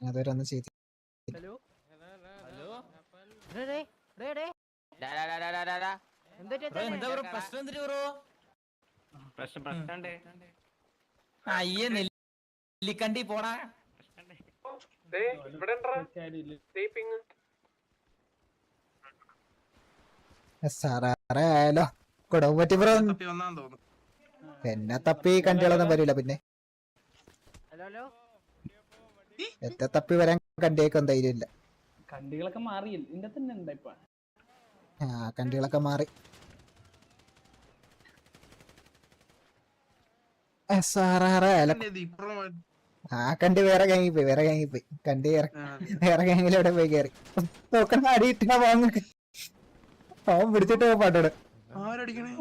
അതുവരെ ഒന്നും ചെയ്തി ഹലോ? ഹലോ? ഡേ, ഡേ, ഡേ, ഡേ. ഡാ ഡാ ഡാ. എന്താ ബ്രോ പ്രശ്നം എന്തിനു ബ്രോ? പ്രശ്നം പ്രശ്നണ്ടേ അയ്യേ നെല്ലിക്കണ്ടി പോടാ. സാറേ ആയാലോ. കുടവ് പറ്റി ബ്രോ. തപ്പി വന്നാന്ന് തോന്നുന്നു. എന്നെ തപ്പി കണ്ടികളൊന്നും വരില്ല പിന്നെ. Hello hello. എത്തെ തപ്പി വരാൻ കണ്ടിയേക്കും ധൈര്യമില്ല. കണ്ടികളൊക്കെ മാറി. ഇതിന്റെ തന്നെ ഉണ്ട് ഇപ്പൊ? ആ കണ്ടികളൊക്കെ മാറി. ആ കണ്ടി വേറെ ഗാങ്ങി പോയി വേറെ ഗാങ്ങി പോയി കണ്ടി വേറെ വേറെ ഗാങ്ങിൽ എവിടെ പോയി കയറി നോക്കണ അടി ഇട്ടാ വാങ്ങ അവൻ പിടിച്ചിട്ട് പോ പാട്ടോട്. ആരടിക്കണേ?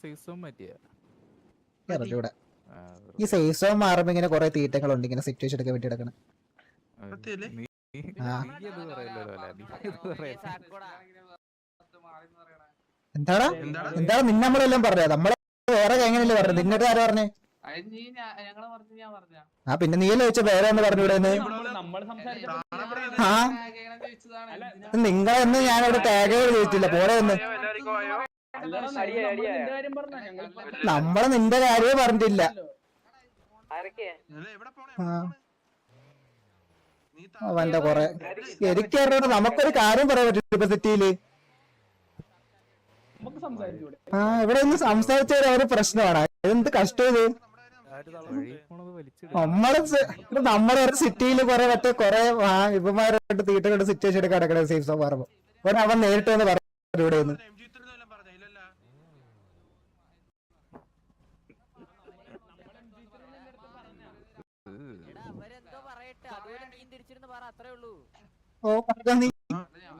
സീസൺ പറ്റിയ. അറിഞ്ഞൂടെ ഈ സേഫ് സോൺ മാറുമ്പോ ഇങ്ങനെ കൊറേ തീറ്റങ്ങളുണ്ട് ഇങ്ങനെ സിറ്റുവേഷൻ എടുക്കാൻ വേണ്ടി എടുക്കണം. എന്താടാ? എന്താണ് എന്താ നിന്നെ നമ്മളെല്ലാം പറഞ്ഞത്. നമ്മളെ വേറെ എങ്ങനെയല്ലേ പറഞ്ഞത്? നിന്നിട്ട് ആരാ പറഞ്ഞേ? ഞങ്ങൾ പറഞ്ഞു ഞാൻ പറഞ്ഞ ആ പിന്നെ നീയല്ലേ ഒന്ന് പറഞ്ഞൂടെ എന്ന്? നമ്മൾ സംസാരിച്ച ആ. നിങ്ങളെന്ന് ഞാൻ അവിടെ ടാഗ് ചോദിച്ചില്ല. പോരെ ഒന്ന്. പറഞ്ഞ നമ്മൾ നിന്റെ കാര്യമേ പറഞ്ഞിട്ടില്ല അവന്റെ കൊറേ എനിക്കറിയോട് നമുക്കൊരു കാര്യം പറയാൻ പറ്റില്ല ഇപ്പൊ സിറ്റിയിൽ. ആ ഇവിടെ ഒന്ന് സംസാരിച്ച അവർ പ്രശ്നമാണ്. എന്ത് കഷ്ടം ഇത്? നമ്മൾ നമ്മുടെ ഒരു സിറ്റിയിൽ കൊറേ മറ്റേ കൊറേ ഇവന്മാരായിട്ട് തീറ്റ കൊണ്ട് സിറ്റുവേഷൻ എടുക്കാൻ കിടക്കണ സേഫ് സോ പറയുമ്പോ. അവൻ നേരിട്ട് വന്ന് പറഞ്ഞു ഇവിടെ നിന്ന് എം ജി ത്രീ വല്ലതും പറഞ്ഞോ? ഇല്ലല്ല. എടാ, അവരെന്തോ പറയട്ടെ അതുപോലെ നീ തിരിച്ചിരുന്ന് പറ അത്രേ ഉള്ളൂ. ഓ നീ?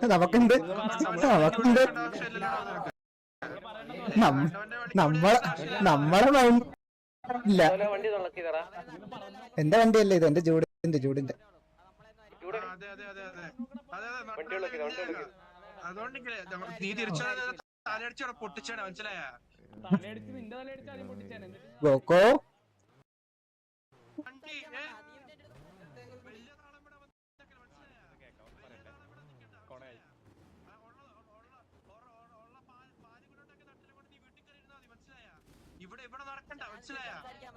നമുക്കുണ്ട് നമ്മളെ ഇല്ല. എന്റെ വണ്ടിയല്ലേ ഇത്? എന്റെ ജൂഡിന്റെ ജൂഡിന്റെ. ആ, അതെ അതെ അതെ അതെ അതെ അതെ അതുകൊണ്ടെങ്കിലേ നീ തിരിച്ചു തലയടിച്ചവിടെ പൊട്ടിച്ചാണ് മനസ്സിലായ തലയടിച്ച് നിന്റെ തലയടിച്ച് ആദ്യം പൊട്ടിച്ചാണ് എന്നിട്ട് ഗോക്കോ വണ്ടി ഏ? വലിയ താളം ഇവിടെ വന്നേക്കൽ, മനസ്സിലായോ? വലിയ താളം ഇവിടെ നിൽക്കണ്ട, മനസ്സിലായോ? ആ, ഉള്ള- ഉള്ള- ഉള്ള- ഉള്ള പാല്- പാൽ കൂടെ ഉണ്ടാക്കി തട്ടിൽ കൊണ്ട് നീ വീട്ടിൽ കയറി ഇരുന്നാ മതി, മനസ്സിലായോ? ഇവിടെ ഇവിടെ നടക്കണ്ട മനസ്സിലായ?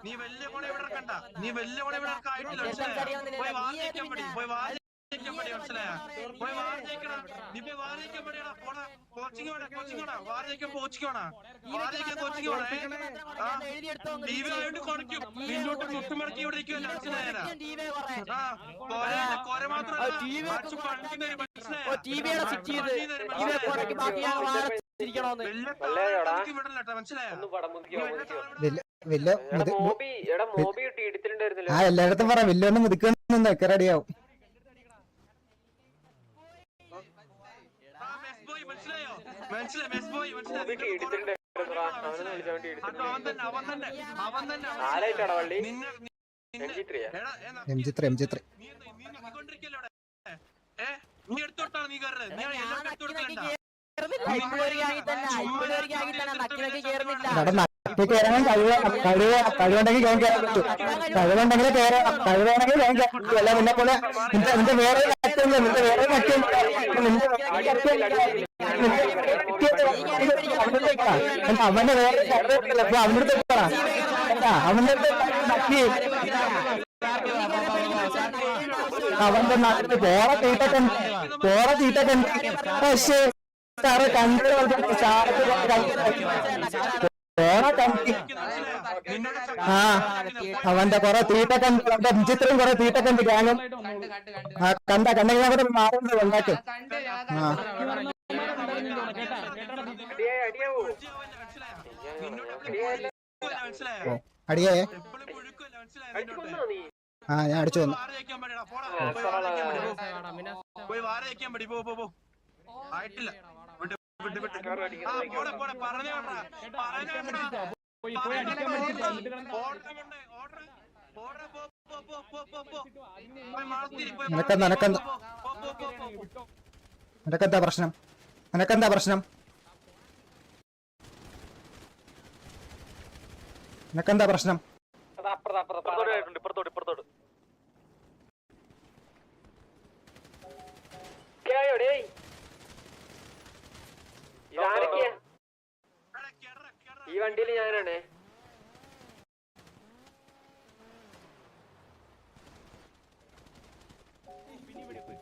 നീ വലിയ കോണ ഇവിടെ കണ്ട നീ വലിയ കോണ ഇവിടെ ആയിട്ടില്ല മനസ്സിലായോ? പോയി വാദിക്കാൻ പടി പോയി വാദിക്കാൻ പടി മനസ്സിലായ? പോയി വാദിക്കണം നീ പോയി വാദിക്കാൻ പടിയടാ പോടാ. കോച്ചിങ് വേണം കോച്ചിങ് വേണം വാദിക്കാൻ കോച്ചിങ് വേണം. വാദിക്കാൻ കോച്ചിങ് വേണേ. ആ. ടി വി ആയിട്ട് കൊണക്കും നിന്നോട്ട് മുട്ടുമടക്കി ഇവിടെ ഇരിക്കുവല്ല മനസ്സിലായാ? ആ കൊര കൊര മാത്രമല്ല. അടിച്ച് പണിക്ക് തരും മനസ്സിലായോ? ടിവിയുടെ സ്വിച്ച് ചെയ്ത് പണി തരും ടിവിയെ മനസ്സിലായോ? വലിയ വലിയ. വലിയ ആ എല്ലായിടത്തും പറ വലിയൊന്നും മുതിക്കൊന്നും റെഡിയാവും ആ, മെസ് ബോയ് മനസ്സിലായോ? മനസ്സിലായി, മെസ് ബോയ് മനസ്സിലായി. അത് അവൻ തന്നെ, അവൻ തന്നെ, അവൻ തന്നെ, മനസ്സിലായോ? നിന്നെ- നിന്നെ- എടാ, ഏ, ന- എടുത്തോട്ടാണ് നീ കയറുന്നത് നീ എല്ലാം എടുത്ത് കയറാൻ കഴിവ് കഴിവ് കഴിവുണ്ടെങ്കിൽ ഞാൻ കയറാൻ പറ്റൂ കഴിവുണ്ടെങ്കിൽ കയറാം കഴിവാണെങ്കിൽ ഞാൻ കയറാൻ പറ്റൂ അല്ല നിന്നെ പോലെ നിന്റെ നിന്റെ വേറെ നിന്റെ വേറെ നിന്റെ അവന്റെ വേറെ അപ്പൊ അവന്റെ അടുത്ത് പറ കേട്ടാ, അവന്റെ അടുത്ത് നക്കി അവന്റെ നാട്ടിൽ പോറ തീറ്റക്കൻ പോറ തീറ്റക്കൻ. പക്ഷേ സാറ് ആ അവന്റെ കൊറേ ഉണ്ട് അവന്റെ വിചിത്രം കൊറേ ഉണ്ട് ഗാനം ആ കണ്ട കണ്ടെങ്കിൽ അവിടെ മാറുന്നത് കണ്ട് ആ. അടിയേ. ആ ഞാൻ അടിച്ചു വന്നു. ആയിട്ടില്ല. നിനക്കെന്താ നിനക്കെന്താ നിനക്കെന്താ പ്രശ്നം? നിനക്കെന്താ പ്രശ്നം? നിനക്കെന്താ പ്രശ്നം? ഇപ്പുറത്തോട്ട് വണ്ടിയിൽ ഞാനാണ്.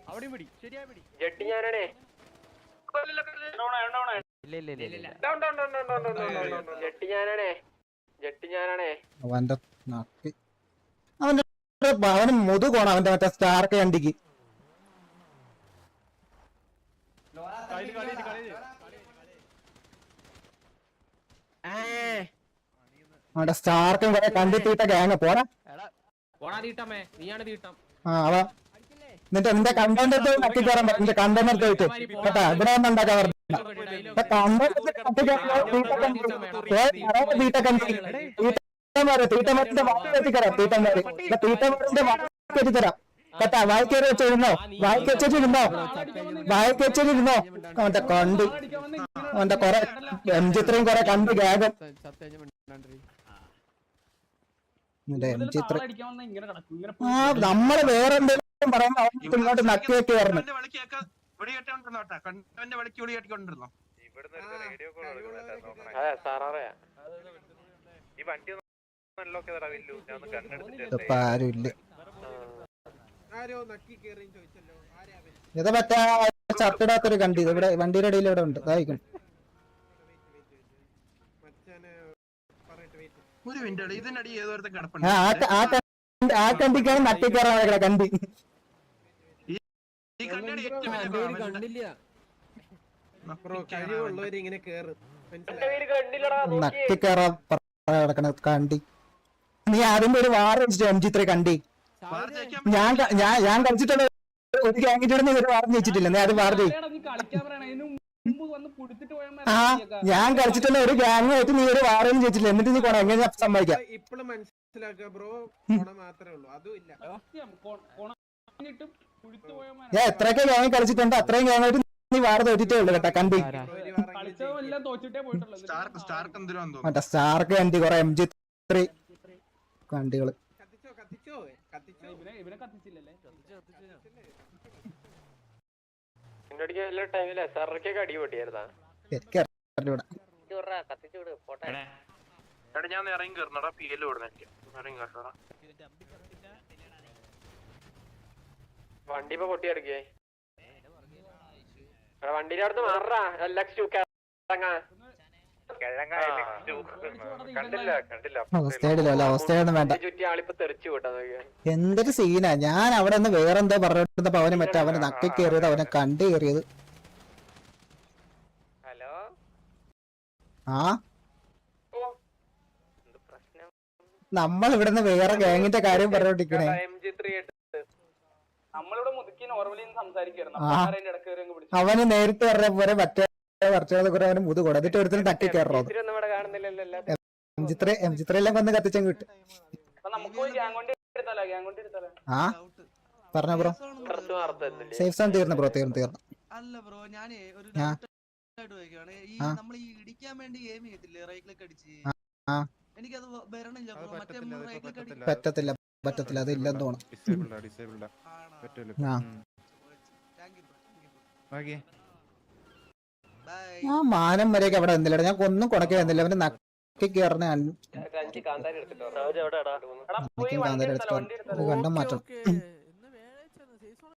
അവിടെയും പിടി. ശരിയാ പിടി. ജെട്ടി ഞാനാണേ. ജെട്ടി ജെട്ടി അവന്റെ സ്റ്റാർക്ക് കണ്ടിക്ക്. അവന്റെ സ്റ്റാർക്കും കുറെ കണ്ടിട്ടീട്ട ഗ്യാങ് പോടാ. നീയാണ് തീട്ടം. ആ അവ എന്നിട്ട് നിന്റെ കണ്ടന്റ് എടുത്ത് നക്കി കയറാൻ പറ്റും. നിന്റെ കണ്ടന്റ് എടുത്ത് വെച്ച് കേട്ടാ ഇവിടെ ഒന്നും ഉണ്ടാക്കാൻ പറഞ്ഞു തീട്ടന്മാര് തീട്ടന്മാരുടെ വാക്ക് കേട്ടാ വായിക്കേറി വെച്ചിരുന്നോ വായിക്ക് വെച്ചിരുന്നോ വായിക്ക് വെച്ചിരുന്നോ അവന്റെ കണ്ട്. അവന്റെ കൊറേ എം ചിത്രയും കൊറേ കണ്ട് ഗ്യാഗും നിന്റെ എം ചിത്ര അടിക്കാൻ വന്ന ഇങ്ങനെ കിടക്കും ഇങ്ങനെ ആ നമ്മൾ വേറെ എന്തെങ്കിലും അവർക്ക് ഇങ്ങോട്ട് നക്കി വെക്കി അവൻ? ഇത് മറ്റേ ഷർട്ട് കണ്ടി ഇവിടെ വണ്ടിയുടെ ഇടയിൽ ഇവിടെ ഉണ്ട്. അതായിരിക്കും ഒരു മിനിറ്റ് ഏതോരത്തെ ആ കിടപ്പുണ്ട്. ആ കണ്ടി- കണ്ടിക്കാണ് കയറാൻ കിട കണ്ടി. ഈ ഏറ്റവും വലിയ കേറും. കയറാൻ കിടക്കണ നീ ആദ്യം ഒരു വാർ വെച്ചിട്ട് എം ജി ഇത്ര കണ്ടി. ഞാൻ ഞാൻ ഞാൻ കളിച്ചിട്ടുള്ള ഒരു ഗ്യാങ്ങിന്റെ നീ ഒരു വാർ ജയിച്ചിട്ടില്ല. നീ അത് വാർ ആ ഞാൻ കളിച്ചിട്ടുള്ള ഒരു ഗ്യാങ് ആയിട്ട് നീ ഒരു വാറൊന്നും ചോദിച്ചില്ല എന്നിട്ട് നീ കൊണ എങ്ങനെ സമ്മതിക്കാം? ഇപ്പൊ ഇപ്പളും മനസ്സിലാക്കുക ബ്രോ കൊണ മാത്രമേ ഉള്ളൂ. അതും ഇല്ല. ഞാൻ എത്രയൊക്കെ ഗ്യാങ് കളിച്ചിട്ടുണ്ട് അത്രയും ഗ്യാങ് ആയിട്ട് നീ വാറ തോറ്റിട്ടേ ഉള്ളു കേട്ടാ കണ്ടി. മറ്റേ സ്റ്റാർക്ക് കണ്ടി കൊറേ എം ജി ത്രീ കണ്ടികൾ. കത്തിച്ചോ കത്തിച്ചോ? ആർ ഇവനെ ഇവനെ കത്തിച്ചില്ലല്ലേ? എനിക്ക് അറിഞ്ഞൂടാ. എടാ. ഞാൻ ഇറങ്ങി കയറണടാ പി എൽ വിടുന്ന എനിക്ക്. ഇറങ്ങി കയറണടാ വണ്ടി ഇപ്പൊ പൊട്ടിയെടുക്കേ. വണ്ടിന്റെ അടുത്ത് മാറാ വേണ്ട. എന്തൊരു സീനാ ഞാൻ അവിടെ നിന്ന് വേറെന്തോ പറഞ്ഞിട്ട് അവന് മറ്റേ അവനെ നക്കി കയറിയത് അവനെ കണ്ടു കയറിയത് ഹലോ ആ? നമ്മൾ ഇവിടുന്ന് വേറെ ഗാങ്ങിന്റെ കാര്യം പറഞ്ഞോണ്ടിരിക്കണേ അവന് നേരിട്ട് പറഞ്ഞ പോലെ മറ്റേ വർഷങ്ങളെ കുറെ അവന് മുതു കൂടെ എന്നിട്ട് ഒരുത്തിന് തട്ടി കയറോ എം ചിത്ര എം ചിത്രയെല്ലാം കൊന്ന് കത്തിച്ചങ്ങ് വിട്ട്. അപ്പൊ നമുക്ക് പോയി ഗ്യാങ് കൊണ്ട് എടുത്താലോ? ഗ്യാങ് കൊണ്ട് എടുത്താലോ? ആ? പറഞ്ഞ ബ്രോ. സേഫ് സോൺ തീർന്നു ബ്രോ തീർന്നു തീർന്നു. അല്ല ബ്രോ ഞാനേ ഒരു ഈ. നമ്മൾ ഈ ഇടിക്കാൻ വേണ്ടി എയിം ചെയ്യത്തില്ലേ? റൈറ്റ് ക്ലിക്ക് അടിച്ച്. എനിക്കത് വരണില്ല ബ്രോ. മറ്റേ റൈറ്റ് ക്ലിക്ക് അടിച്ച് പറ്റത്തില്ല. പറ്റത്തില്ല അത് ഇല്ലെന്ന് തോന്നുന്നു ഡിസേബിൾഡാ ഡിസേബിൾഡാ പറ്റില്ല ഓക്കേ ആ. മാനം വരെയൊക്കെ അവിടെ നിന്നില്ല. ഞാൻ ഒന്നും കൊണക്കെ വന്നില്ല അവന് നക്കി കയറുന്ന കാന്താരി എടുത്തിട്ട് കണ്ടം മാറ്റം.